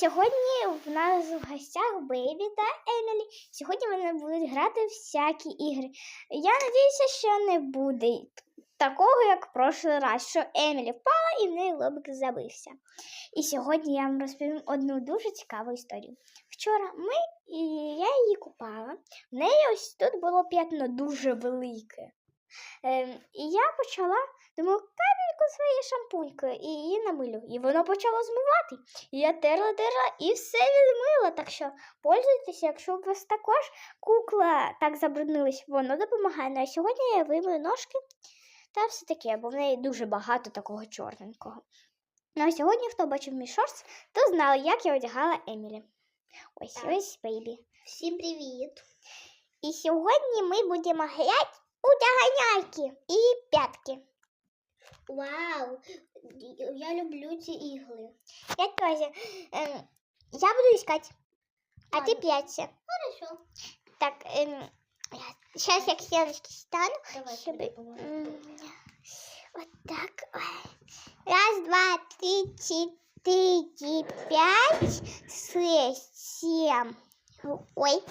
сьогодні в нас в гостях Бейбі та Емілі. Сьогодні вони будуть грати всякі ігри. Я надіюся, що не буде такого, як в прошлий раз, що Емілі впала і в неї лобик забився. І сьогодні я вам розповім одну дуже цікаву історію. Вчора ми і я її купала. В неї ось тут було п'ятно дуже велике. Ем, і я почала, думаю, капельку своєю шампунькою і її намилю. І воно почало змивати. І я терла, терла і все відмила. Так що пользуйтеся, якщо у вас також кукла так забруднилась, воно допомагає. Ну, а сьогодні я вимию ножки та все таке, бо в неї дуже багато такого чорненького. Ну а сьогодні, хто бачив мій шорт, то знали, як я одягала Емілі. Ось Так. ось бейбі. Всім привіт! І сьогодні ми будемо грати у доганялки і п'ятки. Вау! Я люблю ці ігли. Я теж. Ем, я буду искать. А ти Ладно. п'яться. Хорошо. Так, ем, сейчас я к стеночке стану. Давай щоб- тобі допоможу. м, Вот так. Ой. Раз, два, три, четыре, пять, шесть, семь. Ой.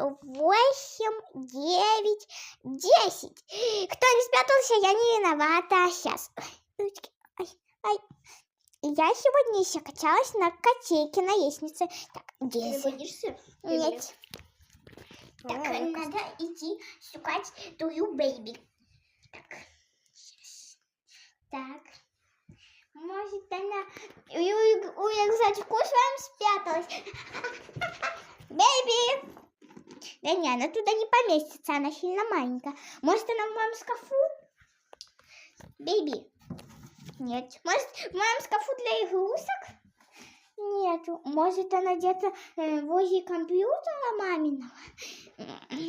Восемь, девять, десять. Кто не спрятался, я не виновата. Сейчас. Ай, ай. Я сегодня еще качалась на котейке на лестнице. Так, десять. Нет. Так, А, надо идти шукать твою бэйби. Так. Так. Может, она у, у, у рюкзачку с вами спряталась. Бэйби! Да не, она туда не поместится, она сильно маленькая. Может, она в моем шкафу? Бейби. Нет. Может, в моем шкафу для игрушек? Нету. Может, она где-то э, возле компьютера маминого?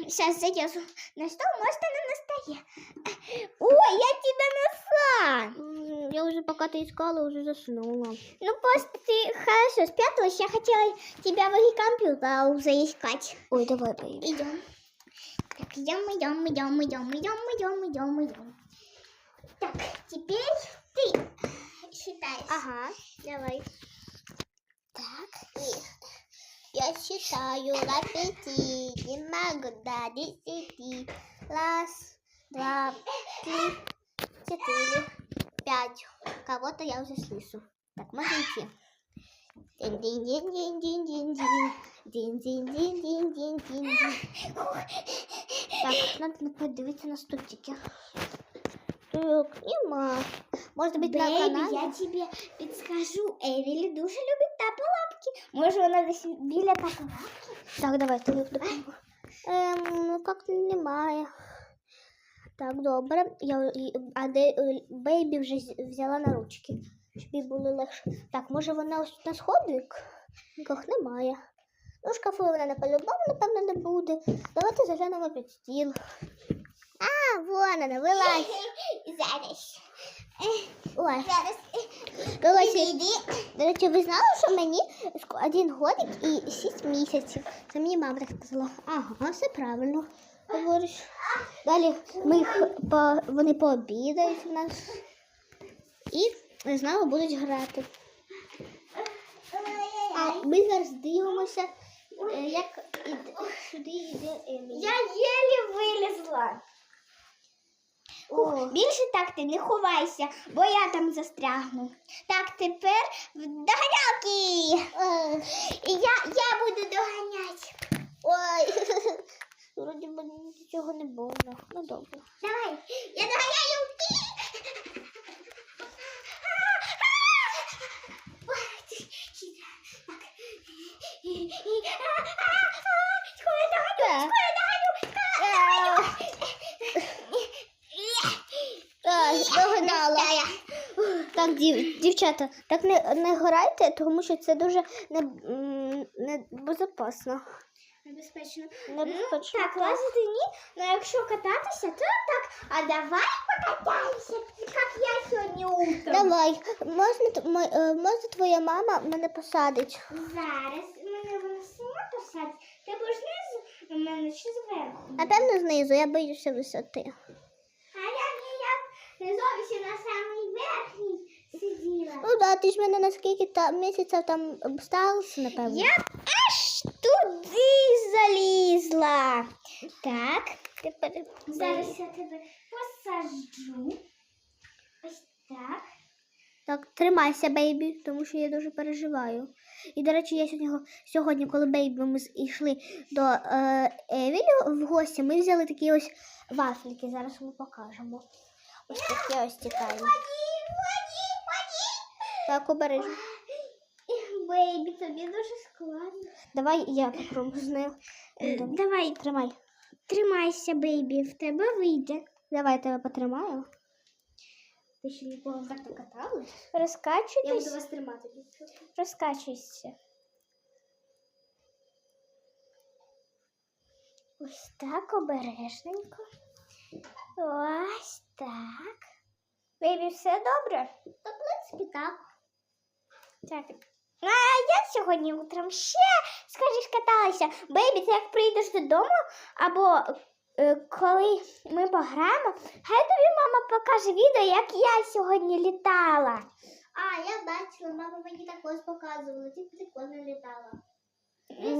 Сейчас залезу на стол. Может, она на столе. Ой, я тебя нашла! Я уже пока ты искала, уже заснула. Ну, просто ты хорошо спряталась. Я хотела тебя возле компьютера уже искать. Ой, давай, бейбі. Идем. Так, идем, идем, идем, идем, идем, идем, идем, идем. Так, теперь ты считаешь. Ага, давай. Так. Я считаю до пяти, не могу до десяти. Раз, два, три, четыре, пять. Кого-то я уже слышу. Так, можно идти. Дин-дин-дин-дин-дин-дин-дин. Дин-дин-дин-дин-дин-дин. Так, надо подивитися на стульчики. Так, нема. Може бути на Бейбі, каналі? я тебе підскажу. Евілі дуже любить тапалапки. Може, вона десь біля тапалапки? Так, давай, ти допомогу. Ем, ну як немає. Так, добре. Я, а де е, бейбі вже взяла на ручки, щоб їй було легше. Так, може вона ось на сходик? Нікого немає. Ну, шкафу вона не по-любому, напевно, не буде. Давайте заглянемо під стіл. А, вон вона, вилазь. Зараз. Ой, Зараз. до речі, до речі, ви знали, що мені один годик і шість місяців. Це мені мама так сказала. Ага, все правильно говориш. Далі ми їх по, вони пообідають у нас і знову будуть грати. А ми зараз дивимося, е, як сюди йде Емілі. Я єлі вилізла. О, Більше так ти не ховайся, бо я там застрягну. Так, тепер в доганялки. І я, я буду доганяти. ой, вроді би нічого не було. Ну добре. Давай, я доганяю. Скоро я доганю, скоро я доганю. Так, догадала. Так, дів, дівчата, так не, не грайте, тому що це дуже не, м, не безпечно. Небезпечно. Небезпечно. Ну, так, лазити ні, але якщо кататися, то так. А давай покатаємося, як я сьогодні утром. Давай, можна, е, можна твоя мама мене посадить? Зараз мене вона сама посадить. Ти будеш знизу, у мене чи зверху? Напевно, знизу, я боюся висоти. А я ніяк не зовсім на самий верхній сиділа. Ну да, ти ж мене на скільки там місяців там обставився, напевно. Я аж туди залізла. Так, тепер зараз я тебе посаджу. Ось так. Так, тримайся, бейбі, тому що я дуже переживаю. І, до речі, я сьогодні, сьогодні коли бейбі ми йшли до е, Евілі в гості, ми взяли такі ось вафельки. Зараз ми покажемо. Ось такі ось цікаві. Так, обережно. Бейбі, тобі дуже складно. Давай я попробую з нею. Давай, Тримай. тримайся, бейбі, в тебе вийде. Давай я тебе потримаю. Ти ще ніколи так не каталась? Я буду вас тримати. розкачуйся. Ось так, обережненько. Ось так. Бейбі, все добре? Та, в принципі, так. Так. А я сьогодні утром ще, скажеш, каталася. Бейбі, ти як прийдеш додому, або е, коли ми пограємо, хай тобі мама покаже відео, як я сьогодні літала. А, я бачила, мама мені також показувала, ти прикольно літала.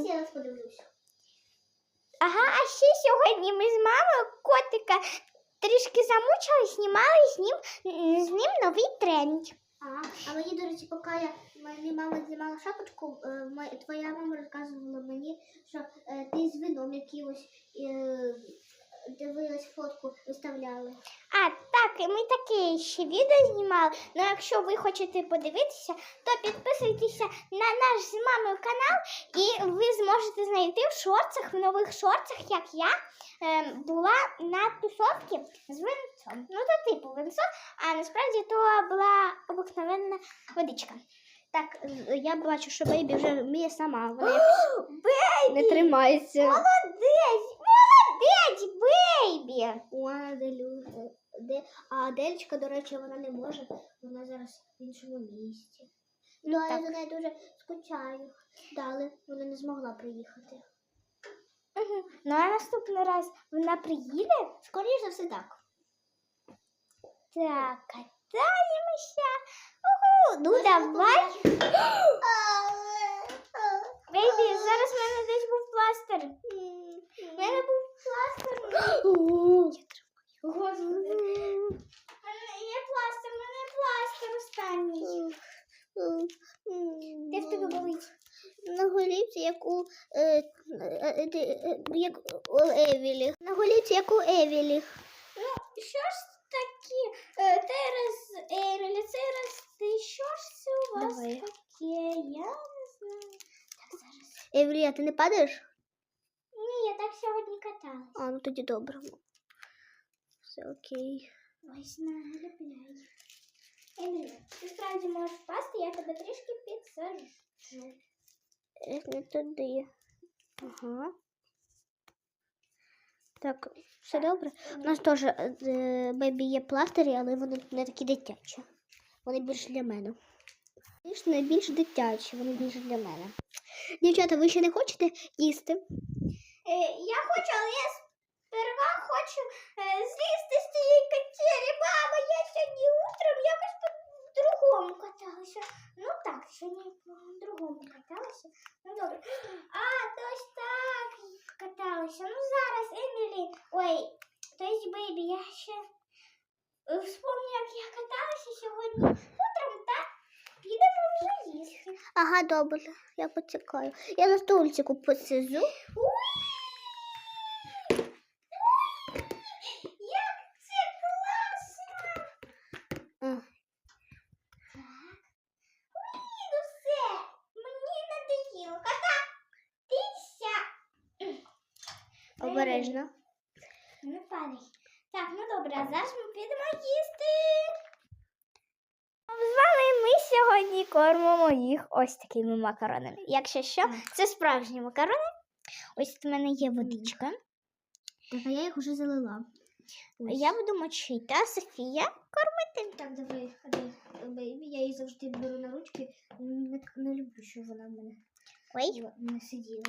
Я раз подивлюся. Ага, а ще сьогодні ми з мамою котика трішки замучили, знімали з ним, з ним новий тренд. Ага. А мені, до речі, поки я мені мама знімала шапочку, е, твоя мама розказувала мені, що е, ти з вином якимось е, дивилась фотку, виставляли. А, так, ми таке ще відео знімали. Ну, якщо ви хочете подивитися, то підписуйтеся на наш з мамою канал, і ви зможете знайти в шорцах, в нових шорцах, як я була на тусовці з винцом. Ну, то типу винцо, а насправді то була обикновенна водичка. Так, я бачу, що бейбі вже вміє сама. Вона Бейбі! не тримається. Молодець! Молодець, бейбі! Де, а Адельчика, до речі, вона не може. Вона зараз в іншому місті. Ну, а я за нею дуже скучаю. Дали, вона не змогла приїхати. Угу. Ну, а наступний раз вона приїде? Скоріше за все так. Так, катаємося. Ну, давай. Бейбі, зараз в мене десь був пластир. У мене був пластир. У мене є пластир, у мене пластир останній. Де в тебе болить? На голівці, як у, е, е, е, е, як у Евілі. На голівці, як у Евілі. Ну, що ж таке? Е, Цей раз Емілі, ти що ж це у вас Давай. таке? Я не знаю. Так, зараз. Евілі, а ти не падаєш? Ні, я так сьогодні каталась. А, ну тоді добре. Все окей. Ось наліпляй. Емілі, ти справді можеш впасти, я тебе трішки підсаджу. Е, Не туди. Ага. Так, все добре. У нас теж е, бебі є пластирі, але вони не такі дитячі. Вони більш для мене. Звісно, більш дитячі, вони більш для мене. Дівчата, ви ще не хочете їсти? Е, я хочу, але я сперва хочу е, злізти з цієї качелі. Мама, я сьогодні утром якось по-другому каталася. Ну так, сьогодні по-другому каталася. Ну добре. А, то ось так каталася. Ой, то есть бейбі, я ще е, вспомню, як я каталася сьогодні утром, так? Підемо вже їсти. Ага, добре, я почекаю. Я на стульчику посижу. Як це класно! Ні, ну все, мені надоїло. Кататися. обережно. Не падай. Так, ну добре, а зараз ми підемо їсти. З вами ми сьогодні кормимо їх ось такими макаронами. Якщо що, це справжні макарони. Ось тут в мене є водичка. Так, а я їх уже залила. Я буду мочити, а Софія кормити. Так, давай, бейбі, я її завжди беру на ручки. Не, не люблю, щоб вона в мене Ой, не сиділа.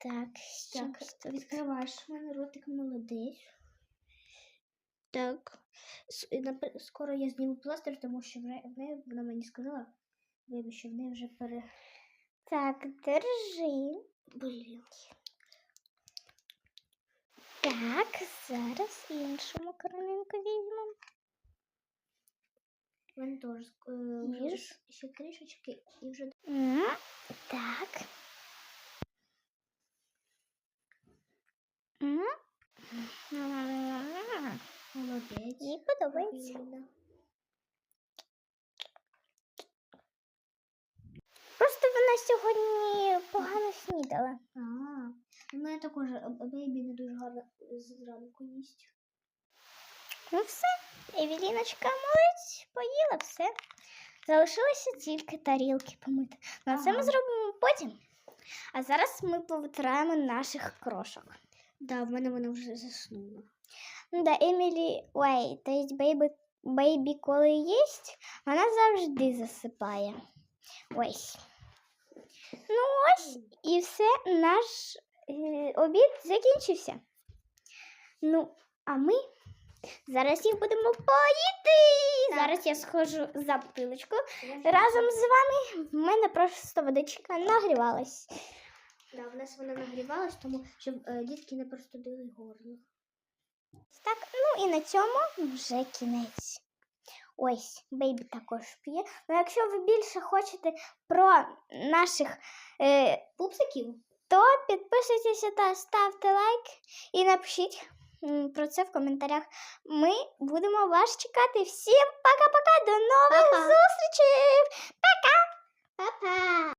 Так, Так, відкриваєш в мене ротик молодець. Так. Скоро я зніму пластир, тому що в неї- вона мені сказала, що в неї вже пере. Так, держи. Блін. Так, зараз іншу макаронинку візьмемо. В мене теж е, ще трішечки і вже М, Так. М. М. молодець. Їй подобається. Просто вона сьогодні погано снідала. А, у мене також е, бейбі не дуже гарно зранку їсть. Ну все, Евеліночка молодець, поїла все. Залишилося тільки тарілки помити. Ну, це ми зробимо потім. А зараз ми повитираємо наших крошок. Да, в мене вона вже заснула. Ну Да, Емілі, ой, то есть бейбі, бейбі, коли їсть, вона завжди засипає. Ось. Ну ось, і все, наш е, обід закінчився. Ну, а ми зараз їх будемо поїти. Так. Зараз я схожу за бутилочку. Разом з вами в мене просто водичка нагрівалась. Да, в нас вона нагрівалась, тому щоб е, дітки не простудили горло. Так, ну і на цьому вже кінець. Ось, бейбі також п'є. Ну, якщо ви більше хочете про наших, е, Пупсиків? то підписуйтеся та ставте лайк і напишіть про це в коментарях. Ми будемо вас чекати. Всім пока-пока, до нових Па-па. зустрічей! Па-па!